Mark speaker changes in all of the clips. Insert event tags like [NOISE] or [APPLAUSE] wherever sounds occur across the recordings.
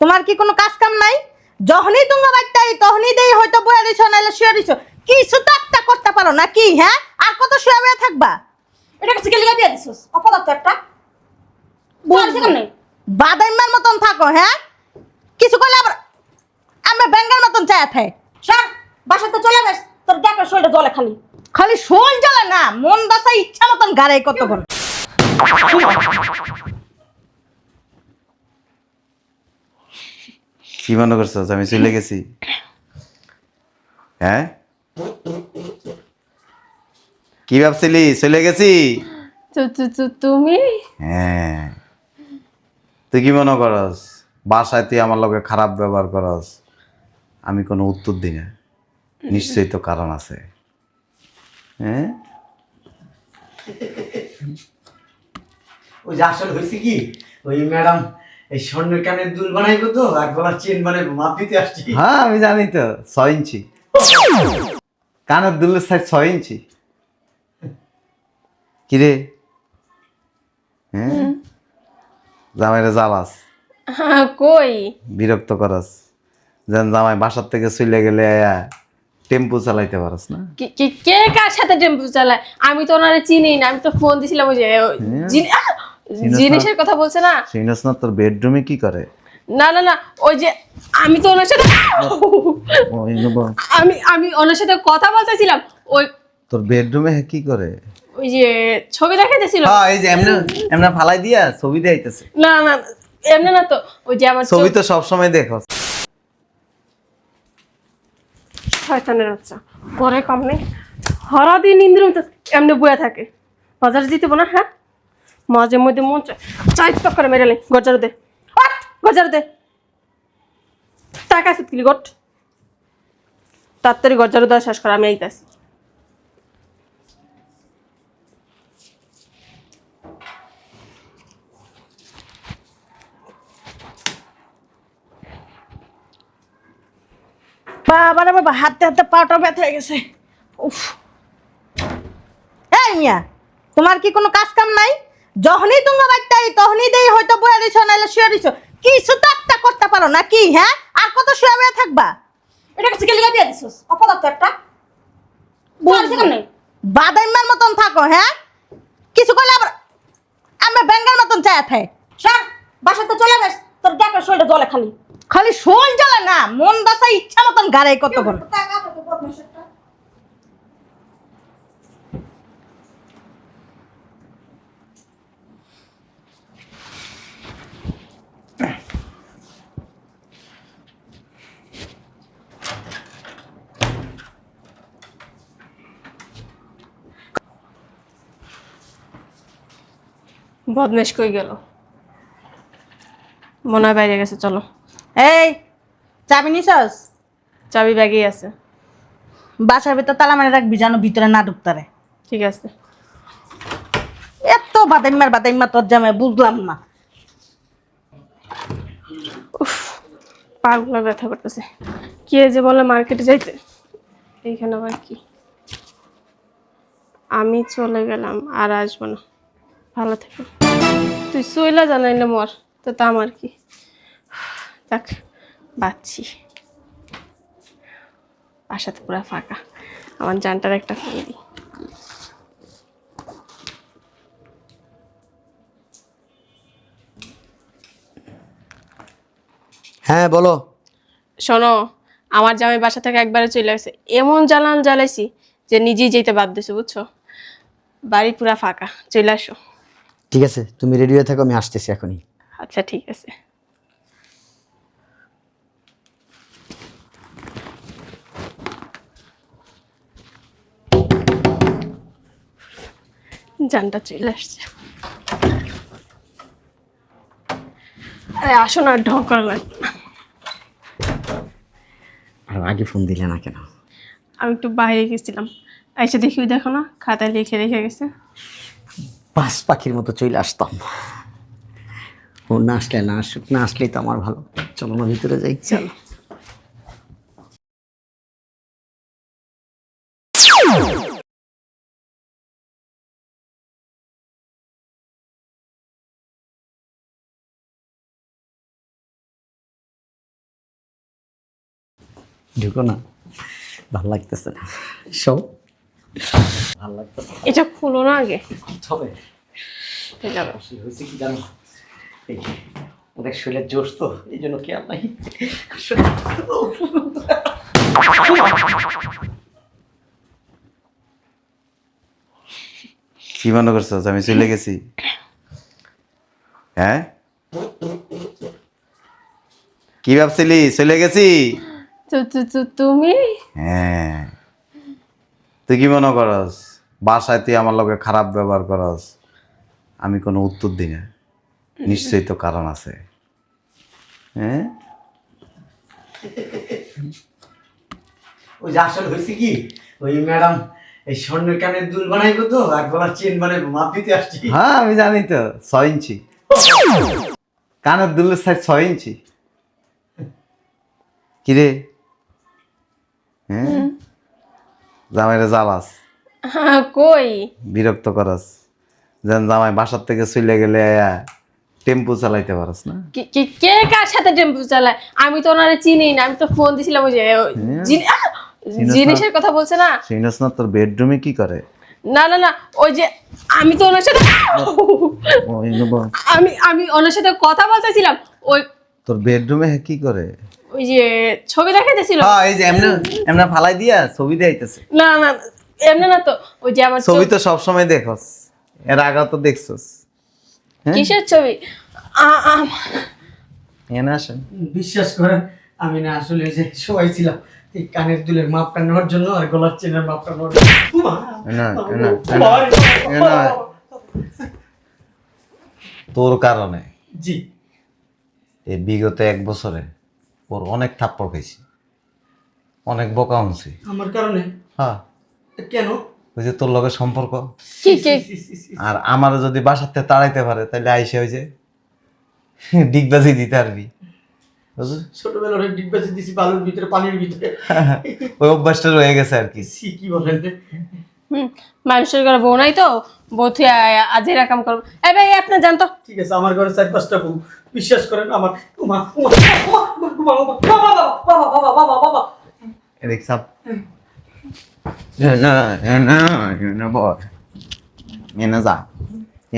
Speaker 1: তোমার কি কোনো কাজ কাম নাই? যখনই তুমি বাচ্চাই তখনই দেই হয়তো বয়ে দিছো নাইলে শুয়ে দিছো। কিছু তো একটা করতে পারো না কি হ্যাঁ? আর কত শুয়ে বয়ে থাকবা?
Speaker 2: এটা কাছে গেলে দিয়ে দিছিস অপদার্থ একটা।
Speaker 1: বাদাইমার মতন থাকো হ্যাঁ? কিছু করলে আবার আমরা ব্যাঙ্গার মতন চায় থাকে
Speaker 2: স্যার বাসাতে চলে গেছ তোর দেখো শরীরটা জলে খালি।
Speaker 1: খালি শোল জ্বলে না মন দশা ইচ্ছা মতন গাড়ে কতক্ষণ।
Speaker 3: কি মনে করছ আমি চলে গেছি। হ্যাঁ? কি ভাবছিলি? চলে গেছি?
Speaker 4: তুমি?
Speaker 3: হ্যাঁ। তুই কি মনে করস? বাসায় তুই আমার লোকে খারাপ ব্যবহার করস? আমি কোনো উত্তর দিই না। নিশ্চয়ই তো কারণ আছে। হ্যাঁ?
Speaker 5: ওই যে আসল হয়েছে কি? ওই ম্যাডাম এই স্বর্ণের কানের দুল বানাইবো তো আর গলার চেন বানাইবো মাপ দিতে আসছি।
Speaker 3: হ্যাঁ আমি জানি তো ছয় ইঞ্চি। কানের দুলের সাইজ ছয় ইঞ্চি। কিরে? হ্যাঁ? জামাইরে জ্বালাস।
Speaker 4: হ্যাঁ, কই?
Speaker 3: বিরক্ত করস। যেন জামাই বাসার থেকে চলে গেলে টেম্পু চালাইতে পারস না।
Speaker 4: কি- কার সাথে টেম্পু চালায়? আমি তো ওনারে চিনি না আমি তো ফোন দিছিলাম ওই যে জিনিসের কথা বলছে না?
Speaker 3: চিনস না তোর বেডরুমে কি করে?
Speaker 4: না না না ওই যে আমি তো ওনার সাথে আমি আমি ওনার সাথে কথা বলতেছিলাম। ওই
Speaker 3: তোর বেডরুমে কি করে?
Speaker 4: ওই যে ছবি দেখাইতেছিল।
Speaker 3: হ্যাঁ এই যে এমনি এমনি ফালাই দিয়া ছবি দেখাইতেছে।
Speaker 4: না না এমনি না তো ওই যে আমার
Speaker 3: ছবি তো সবসময় দেখো।
Speaker 4: শয়তানের বাচ্চা পরে কম নেই। হরা দিন ইন্দ্র তো এমনি বয়ে থাকে। বাজার দিতে না হ্যাঁ? মাঝে মধ্যে মন চাই তো করে মেরে গজার দে। গজার দে। টাকা সুতকিলি গট তাড়াতাড়ি গজার দেওয়া শেষ কর, আমি আইতাছি।
Speaker 1: বাবা বাবা, হাতে হাতে পাটা ব্যথা হয়ে গেছে। উফ। এই মিয়া, তোমার কি কোনো কাজ কাম নাই? যখনই তুমি বাচ্চাই তখনই দেই হয়তো বয়ে দিছো নাইলে শুয়ে দিছো। কিছু তো একটা করতে পারো না কি হ্যাঁ? আর কত শুয়ে বয়ে থাকবা?
Speaker 2: এটা কাছে গেলে দিয়ে দিছিস অপদার্থ একটা। বুঝছি কেন
Speaker 1: বাদাইমার মতন থাকো হ্যাঁ? কিছু করলে আবার আমরা ব্যাঙ্গার মতন চায় থাকে
Speaker 2: স্যার বাসাতে চলে গেছ তোর দেখো শরীরটা জলে খালি
Speaker 1: খালি শোল জ্বলে না মন দশা ইচ্ছা মতন গাড়ে কতক্ষণ
Speaker 4: বদমেশ কই গেল? মনে হয় বাইরে গেছে চলো।
Speaker 1: এই চাবি নিছস?
Speaker 4: চাবি ব্যাগেই আছে।
Speaker 1: বাসার ভিতর তালা মারে রাখবি যেন ভিতরে না ঢুকতারে
Speaker 4: ঠিক আছে।
Speaker 1: এত বাদাইমার বাদাইমা তোর জামাই বুঝলাম না।
Speaker 4: উফ পাগুলো ব্যথা করতেছে। কে যে বলে মার্কেটে যাইতে? এইখানে আবার কি? আমি চলে গেলাম আর আসব না। ভালো থেকো। তুই সইলা জানাই না মর তো তা আমার কি? দেখ বাচ্ছি। বাসাতে পুরা ফাঁকা। আমার জানটার একটা ফোন দিই।
Speaker 5: হ্যাঁ বলো।
Speaker 4: শোনো আমার জামাই বাসা থেকে একবারে চলে আসছে এমন জ্বালান জ্বালাইছি যে নিজেই যেতে বাদ দিছে বুঝছ? বাড়ি পুরা ফাঁকা চলে আসো।
Speaker 5: ঠিক আছে তুমি রেডি হয়ে থাকো আমি আসতেছি এখনই।
Speaker 4: আচ্ছা ঠিক আছে। জানটা চলে আসছে। আরে আসো না ঢং করা লাগবে না।
Speaker 5: আর আগে ফোন দিলে না কেন?
Speaker 4: আমি একটু বাইরে গেছিলাম। এসে দেখি দেখো না খাতায় লিখে রেখে গেছে।
Speaker 5: পাঁচ পাখির মতো চলে আসতাম। ও না আসলে না আসুক না আসলেই তো আমার ভালো। চলো না ভিতরে যাই। চলো। ঢুকো না ভালো লাগতেছে না। সব।
Speaker 4: এটা খুলো না আগে।
Speaker 5: হয়েছে কি জানো? অনেক শরীরের জোশ তো এই জন্য খেয়াল নাই?
Speaker 3: কি মনে করছ? আমি চলে গেছি। হ্যাঁ? কি ভাবছিলি? চলে গেছি?
Speaker 4: তুমি?
Speaker 3: হ্যাঁ। তুই কি মনে করস? বাসায় তুই আমার লগে খারাপ ব্যবহার করস? আমি কোনো উত্তর দিই না। নিশ্চয়ই তো কারণ আছে। হ্যাঁ?
Speaker 5: ওই যে আসলে হয়েছে কি? ওই ম্যাডাম এই স্বর্ণের কানের দুল বানাইবো তো আর গলার চেন বানাইবো মাপ দিতে আসছি।
Speaker 3: হ্যাঁ আমি জানি তো ছয় ইঞ্চি। কানের দুলের সাইজ ছয় ইঞ্চি। কিরে হ্যাঁ? জামাইরে জ্বালাস।
Speaker 4: হ্যাঁ, কই?
Speaker 3: বিরক্ত করস। যেন জামাই বাসার থেকে চলে গেলে টেম্পু চালাইতে পারস না।
Speaker 4: কি- কার সাথে টেম্পু চালায়? আমি তো ওনারে চিনি না আমি তো ফোন দিছিলাম ওই যে
Speaker 3: না?
Speaker 4: জিনিসের কথা বলছে না?
Speaker 3: শুনস না তোর বেডরুমে কি করে?
Speaker 4: না না না ওই যে আমি তো ওনার সাথে আমি আমি ওনার সাথে কথা বলতেছিলাম ওই
Speaker 3: তোর বেডরুমে কি করে?
Speaker 4: ওই যে ছবি দেখাইতেছিল।
Speaker 3: হ্যাঁ এই যে এমনি এমনি ফালাই দিয়া ছবি দেখাইতেছে।
Speaker 4: না না এমনি না তো ওই যে আমার
Speaker 3: ছবি তো সবসময় দেখস এর আগে তো দেখছস। হ্যাঁ?
Speaker 4: কিসের ছবি? আ- আম-
Speaker 3: এনে আসেন।
Speaker 5: বিশ্বাস করেন আমি না আসলে ওই যে সবাই ছিলাম এই কানের দুলের মাপটা নেওয়ার জন্য আর গলার চেনের মাপটা নেওয়ার জন্য।
Speaker 3: তোর কারণে?
Speaker 5: জি।
Speaker 3: এই বিগত এক বছরে? ওর অনেক থাপ্পড় খাইছি। অনেক বোকা হনছি
Speaker 5: আমার কারণে?
Speaker 3: হ্যাঁ।
Speaker 5: কেন?
Speaker 3: ওই যে তোর লগে সম্পর্ক। আর আমার যদি বাসাতে তাড়াইতে পারে তাহলে আইসে ওই যে [LAUGHS] ডিগবাজি দিতে পারবি। বুঝলি?
Speaker 5: ছোটবেলায় অনেক ডিব্বাজি দিছি বালুর ভিতরে পানির ভিতরে। [LAUGHS]
Speaker 3: ওই অভ্যাসটা রয়ে গেছে আর কি।
Speaker 5: কি বলেন
Speaker 4: হুম, মানুষের ঘরে বউ নাই তো? বউ থুয়ে আজ এরকম করব। এই ভাই আপনার জানতো
Speaker 5: ঠিক আছে আমার ঘরে চার পাঁচটা বউ। বিশ্বাস করেন আমার উমা উমা উমা, উমা, উমা, বাবা বাবা বাবা বাবা বাবা
Speaker 3: এদিক সাপ। এনা এনা এনা বয় এনা যা।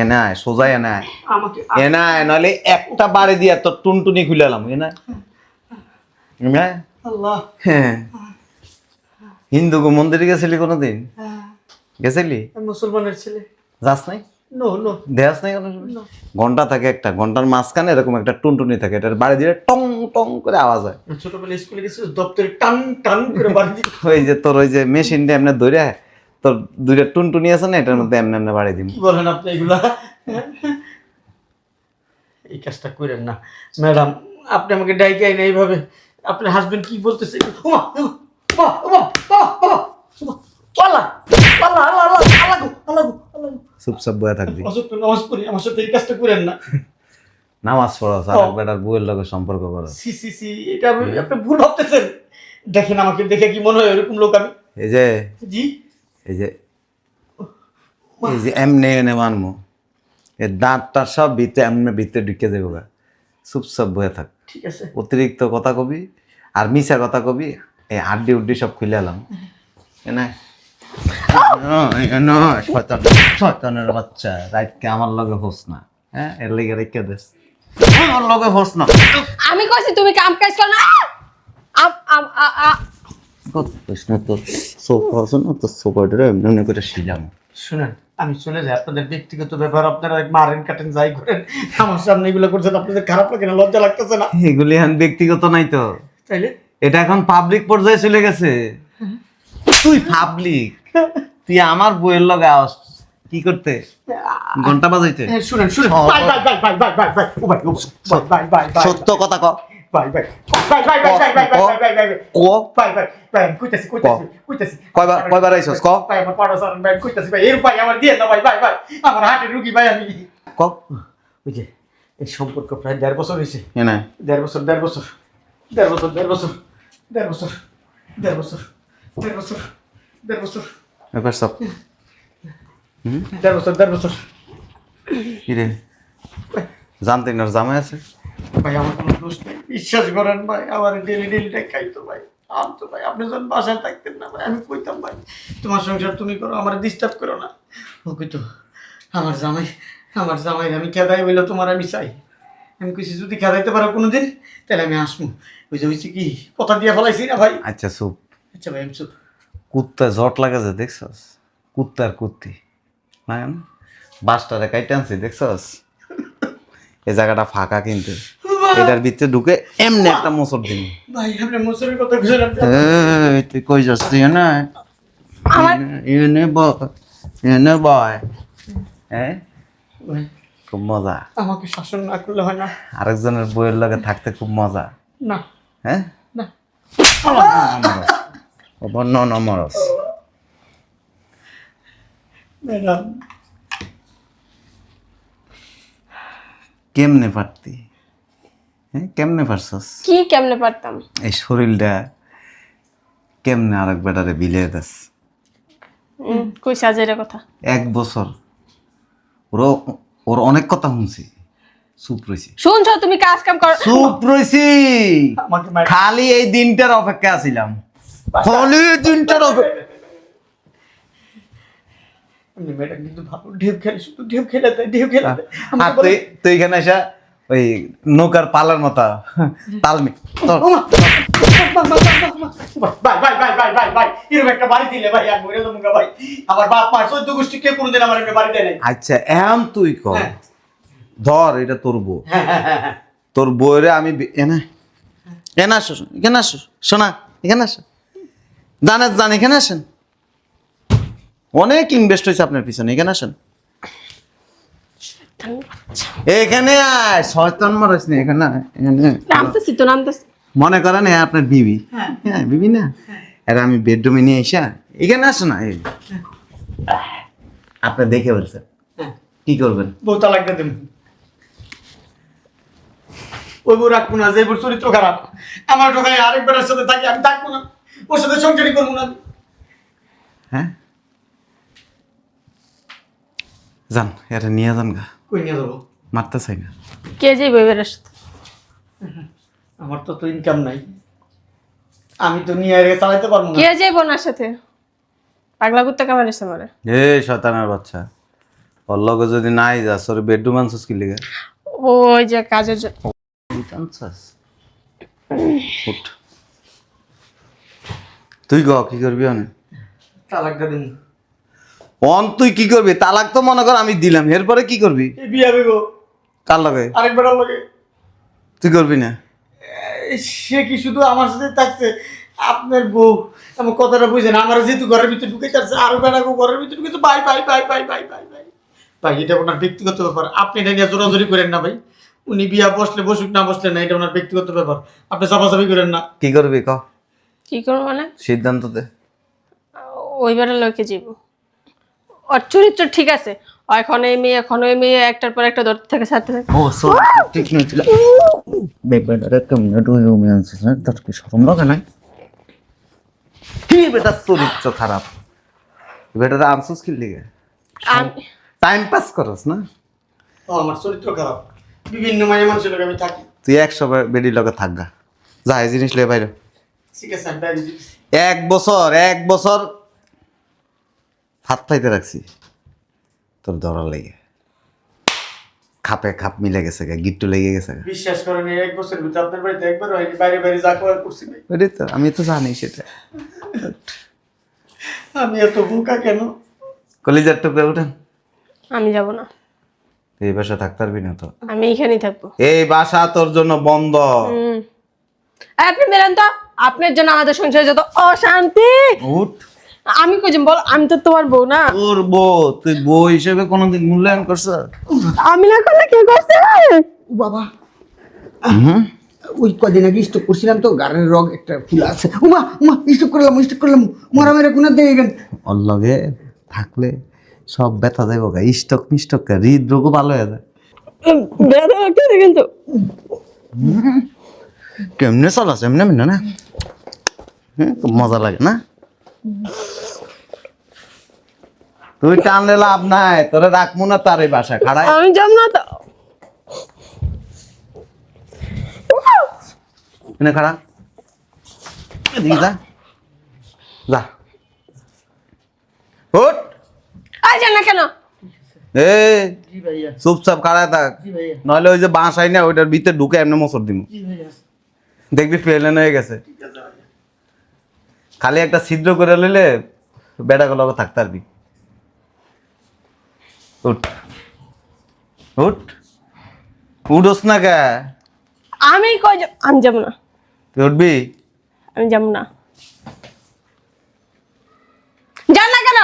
Speaker 3: এনা আয়, সোজা এনা আয়।
Speaker 5: আমাকে
Speaker 3: আয়, নইলে একটা বাড়ি দিয়া তোর টুনটুনি খুলালাম এনা।
Speaker 5: আল্লাহ।
Speaker 3: হ্যাঁ। হিন্দু গো মন্দিরে গেছিলি কোনোদিন? গেছিলি?
Speaker 5: আমি মুসলমানের ছেলে।
Speaker 3: যাস নাই?
Speaker 5: নো
Speaker 3: নাই ঘণ্টা থাকে একটা ঘণ্টার মাঝখানে এরকম একটা টুনটুনি থাকে এটার বাড়ি দিলে টং টং করে আওয়াজ হয়।
Speaker 5: ছোটবেলায় স্কুলে গেছি দপ্তরে টান টান করে বাড়ি [LAUGHS]
Speaker 3: ওই যে তোর ওই যে মেশিনটা এমনি ধরে তোর দুইটা টুনটুনি আছে না এটার মধ্যে এমনি এমনি বাড়ি দিন
Speaker 5: কি বলেন আপনি এগুলা? এই কাজটা করেন না। ম্যাডাম আপনি আমাকে ডাইকাই না এইভাবে। আপনার হাজবেন্ড কি বলতেছে ওমা ওমা ওমা ওমা ওমা ওমা আল্লাহ আল্লাহ আল্লাহ আল্লাহ আল্লাহ গো, আল্লাহ গো, আল্লাহ গো।
Speaker 3: চুপচাপ বয়ে থাকবি।
Speaker 5: নামাজ পড়ি আমার সাথে এই কাজটা করেন না।
Speaker 3: নামাজ পড়াস আর বেটার বউয়ের লগে সম্পর্ক করস
Speaker 5: সি সি সি এটা আপনি আপনি ভুল ভাবতেছেন। দেখেন আমাকে দেখে কি মনে হয় এরকম লোক আমি।
Speaker 3: এই যে
Speaker 5: জি।
Speaker 3: এই যে এই যে এমনি এনে মানমো। দাঁতটা সব ভিতরে এমনি ভিতরে ঢুকে দেবো চুপচাপ বয়ে থাক।
Speaker 5: ঠিক আছে।
Speaker 3: অতিরিক্ত কথা কবি আর মিশা কথা কবি এই হাড্ডি উড্ডি সব খুলে এলাম। শয়তানের বাচ্চা আমার লগে হোস না হ্যাঁ? এর লেগে রেখে দেস আমার লগে হোস না।
Speaker 4: আমি কইছি তুমি কাম কাজ কর না। আম- আম- আ- আ-
Speaker 3: করিস সোফা আছে না তোর সোফাটা এমনি এমনি করে শিলাম।
Speaker 5: শুনেন আমি চলে যাই। আপনাদের ব্যক্তিগত ব্যাপার আপনারা মারেন কাটেন যাই করেন। আমার সামনে এগুলো করছেন আপনাদের খারাপ লাগে না লজ্জা লাগতেছে না।
Speaker 3: এগুলি এখন ব্যক্তিগত নাই তো।
Speaker 5: তাইলে?
Speaker 3: এটা এখন পাবলিক পর্যায়ে চলে গেছে। তুই পাবলিক তুই আমার বইয়ের লগে আস কি করতে ঘণ্টা বাজাইতে
Speaker 5: হ্যাঁ, শুনেন শুনেন বাই বাই বাই বাই বাই বাই বাই ও ভাই ও বাই বাই বাই
Speaker 3: সত্য কথা ক
Speaker 5: বাই বাই বাই বাই বাই বাই বাই বাই বাই বাই বাই
Speaker 3: ক
Speaker 5: বাই বাই বাই আমি কইতাছি কইতাছি কইতাছি
Speaker 3: কয়বার- কয়বার আইছস? ক।
Speaker 5: ভাই আমার পাড়া সারান ভাই কইতাছি ভাই এর ভাই আমার দিয়ে না ভাই ভাই ভাই আমার রুগী ভাই আমি
Speaker 3: ক
Speaker 5: ওই যে এই সম্পর্ক প্রায় দেড় বছর হয়েছে দেড় বছর দেড় বছর দেড় বছর দেড় বছর দেড় বছর দেড় বছর দেড় বছর দেড় বছর
Speaker 3: এবার সব
Speaker 5: দেড় বছর দেড় বছর
Speaker 3: কি রে জানতে না জামাই আছে?
Speaker 5: ভাই আমার কোনো দোষ নেই। বিশ্বাস করেন ভাই আমার ডেলি ডেলি খাইতো ভাই। আর তো ভাই আপনি যখন বাসায় থাকতেন না ভাই আমি কইতাম ভাই তোমার সংসার তুমি করো আমার ডিস্টার্ব করো না। ও কইতো আমার জামাই আমার জামাই আমি খেদাই বলল তোমার আমি চাই। আমি কইছি যদি খেদাইতে পারো কোনোদিন তাহলে আমি আসব ওই যে হয়েছে কি কথা দিয়ে ফেলাইছি না ভাই।
Speaker 3: আচ্ছা সুপ
Speaker 5: আচ্ছা ভাই আমি চুপ।
Speaker 3: কুত্তা জট লাগে যে দেখছস? কুত্তার কুত্তি। না বাসটারে কাইটে আনছি দেখছস? এই জায়গাটা ফাঁকা কিন্তু। এটার ভিতরে ঢুকে এমনি একটা মোসর দিন
Speaker 5: ভাই আপনি মুসুরের কথা বুঝলেন
Speaker 3: এই তুই কই না এনে? বয় এনে বয়। হ্যাঁ খুব মজা।
Speaker 5: আমাকে শাসন না করলে হয় না।
Speaker 3: আরেকজনের বইয়ের লগে থাকতে খুব মজা।
Speaker 5: না।
Speaker 3: হ্যাঁ?
Speaker 5: না।
Speaker 3: অবন্য নমরস
Speaker 5: ম্যাডাম
Speaker 3: কেমনে পারতি? হ্যাঁ কেমনে পারছস?
Speaker 4: কি কেমনে পারতাম?
Speaker 3: এই শরীরটা কেমনে আরেক বেটারে বিলিয়ে দাস?
Speaker 4: কই সাজের কথা।
Speaker 3: এক বছর। ওর ওর অনেক কথা শুনছি। চুপ রয়েছি
Speaker 4: শুনছো তুমি কাজ কাম কর
Speaker 3: চুপ
Speaker 5: ম্যাডাম
Speaker 3: খালি এই দিনটার অপেক্ষা ছিলাম নৌকার পালার হ্যাঁ, তালমি আচ্ছা এম তুই কর। ধর এটা তোর বউ। তোর বউরে আমি এনে এনে আসো এখানে আসো শোনা এখানে আসো। জানাস জান এখানে আসেন। অনেক ইনভেস্ট হয়েছে আপনার পিছনে এখানে আসেন। এখানে আয় শয়তান মারাস না এখানে এখানে
Speaker 4: নামতেছি তো নামতেছি।
Speaker 3: মনে করেন এ আপনার বিবি? হ্যাঁ। বিবি না? আর আমি বেডরুমে নিয়ে এসে এখানে আসো না এই। আপনি দেখে বলছেন।
Speaker 5: হ্যাঁ।
Speaker 3: কি করবেন?
Speaker 5: বউ তালাক দিয়ে দেবেন ওই বউ রাখব না যে চরিত্র খারাপ আমার ঢোকায় আরেক সাথে থাকি আমি থাকব না। ওর সাথে সংসারই করব না
Speaker 3: হ্যাঁ? যান এটা নিয়ে যান গা।
Speaker 5: কই নিয়ে যাব?
Speaker 3: মারতে চাই না
Speaker 4: কে যে বইবের
Speaker 5: আমার তো তো ইনকাম নাই। আমি তো নিয়ে চালাইতে পারব না।
Speaker 4: কে যে বোনার সাথে? পাগলা কুত্তা কামার এসে মারে?
Speaker 3: এ শয়তানের বাচ্চা। ওর লগে যদি নাই যাস ওর বেডরুম আনছিস কি লিগে?
Speaker 4: ওই যে কাজের জন্য
Speaker 3: আনছিস? উঠ। তুই ক কি করবি
Speaker 5: আমি তালাকটা দিন।
Speaker 3: অন তুই কি করবি? তালাক তো মনে কর আমি দিলাম এরপরে কি করবি?
Speaker 5: বিয়া দেব।
Speaker 3: কার লাগে?
Speaker 5: আরেকবার লাগে।
Speaker 3: তুই করবি না?
Speaker 5: সে কি শুধু আমার সাথে থাকছে? আপনার বউ আমার কথাটা বুঝেন আমার যেহেতু ঘরের ভিতরে ঢুকে যাচ্ছে আরও বেড়াকো ঘরের ভিতরে ঢুকেছে বাই বাই বাই বাই বাই বাই বাই। ভাই এটা ওনার ব্যক্তিগত ব্যাপার। আপনি এটা নিয়ে জোরাজোরি করেন না ভাই। উনি বিয়া বসলে বসুক না বসলে না এটা ওনার ব্যক্তিগত ব্যাপার। আপনি চাপাচাপি করেন না।
Speaker 3: কি করবি ক?
Speaker 4: কি করব মানে?
Speaker 3: সিদ্ধান্ত দে
Speaker 4: ওই বেটার লোকে যাব ওর চরিত্র ঠিক আছে। এখন এই মেয়ে এখন ওই মেয়ে একটার পর একটা ধরতে থাকে থাকে।
Speaker 3: ও সরি ঠিক নছিল বেটারে কেমনে ডুই রুমে আনছিস না তোর কি শরম লাগে নাই? কি বেটা চরিত্র খারাপ? বেটারে আনছিস কি লিগে? টাইম পাস করস না?
Speaker 5: ও আমার চরিত্র খারাপ। বিভিন্ন মায়ের মানুষের লোক আমি থাকি।
Speaker 3: তুই একশো বেডির লগে থাকগা যা এই জিনিস লয়ে বাইরে। এক বছর এক বছর হাত পাইতে রাখছি। তোর ধরার লেগে। খাপে খাপ মিলে গেছে গা গিট্টু লেগে গেছে গা।
Speaker 5: বিশ্বাস করেন এক বছরের ভিতরে আপনার বাড়িতে একবার হয়নি বাইরে বাইরে যা করার করছি ভাই
Speaker 3: ওইটাই তো আমি তো জানি সেটা।
Speaker 5: আমি এত বোকা কেন?
Speaker 3: কলিজার টুকরে উঠেন।
Speaker 4: আমি যাব না।
Speaker 3: এই বাসা থাকতে পারবি না তো।
Speaker 4: আমি এখানেই থাকব।
Speaker 3: এই বাসা তোর জন্য বন্ধ।
Speaker 4: হুম। আপনি বেরান তো। আপনার জন্য আমাদের সংসারে যত অশান্তি।
Speaker 3: উঠ।
Speaker 4: আমি কইছি বল আমি তো তোমার বউ না।
Speaker 3: তোর বউ তুই বউ হিসেবে কোনোদিন মূল্যায়ন করছ?
Speaker 4: আমি না করলে কে করছে?
Speaker 6: বাবা। ওই কদিন আগে স্টক করছিলাম তো গাড়ির রগ একটা ফুল আছে। উমা উমা স্টক করলাম স্টক করলাম। মরা মেরে কোনা দিয়ে গেলেন
Speaker 3: ওর লগে থাকলে সব ব্যথা দেবো গা। স্টক মিস্টক হৃদরোগও ভালো হয়ে যায়।
Speaker 4: বেড়া একটা কিন্তু।
Speaker 3: কেমনে চলাস এমনি এমনি না? খুব মজা লাগে না? তুই টানলে লাভ নাই তোরে রাখব না তার এই বাসা খাড়াই।
Speaker 4: আমি যাব না তো।
Speaker 3: এনে খাড়া। এদিকে যা। যা। উঠ।
Speaker 4: আই যান না কেন?
Speaker 3: এ চুপচাপ কাড়ায় থাক। নইলে ওই যে বাঁশ আই না ওইটার ভিতরে ঢুকে এমনি মোচর দিব দেখবি প্লেন হয়ে গেছে। খালি একটা ছিদ্র করে লইলে বেটা গুলো থাকতে পারবি। উঠ। উঠ। উঠোস না কে?
Speaker 4: আমি কই যাব? আমি যাব না।
Speaker 3: তুই উঠবি?
Speaker 4: আমি যাব না। যান না কেন?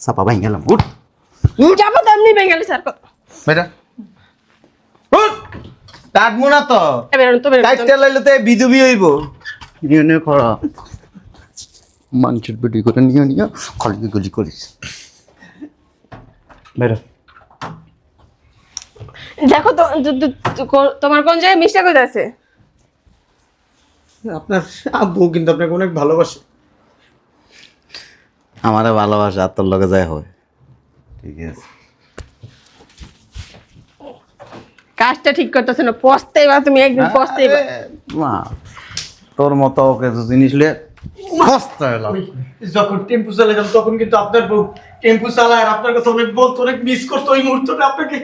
Speaker 3: চাপা ভাই গেলাম। উঠ।
Speaker 4: যাব তো এমনি বেঙ্গালি স্যার
Speaker 3: বেটা। উঠ। কাটবো না তো।
Speaker 4: এবার তো বেরোন
Speaker 3: কাটতে লাইলে তো বিধুবি হইব। নিয়ে নিয়ে খরা মানুষের বেটি করে নিয়ে নিয়ে খালি গুলি করিস। বেরো।
Speaker 4: দেখো তো তোমার কোন জায়গায় মিস্টেক হয়ে আছে?
Speaker 5: আপনার আব্বু কিন্তু আপনাকে অনেক ভালোবাসে।
Speaker 3: আমারে ভালোবাসা আর তোর লগে যায় হয়। ঠিক আছে।
Speaker 4: কাজটা ঠিক করতেছে না পস্তে বা তুমি একদিন পস্তে
Speaker 3: মা তোর মতো ওকে তো জিনিস লে মস্ত হলো
Speaker 5: যখন টেম্পু চালাতাম তখন কিন্তু আপনার বউ টেম্পু চালায় আর আপনার কথা অনেক বলতো অনেক মিস করতো ওই মুহূর্তটা আপনাকে।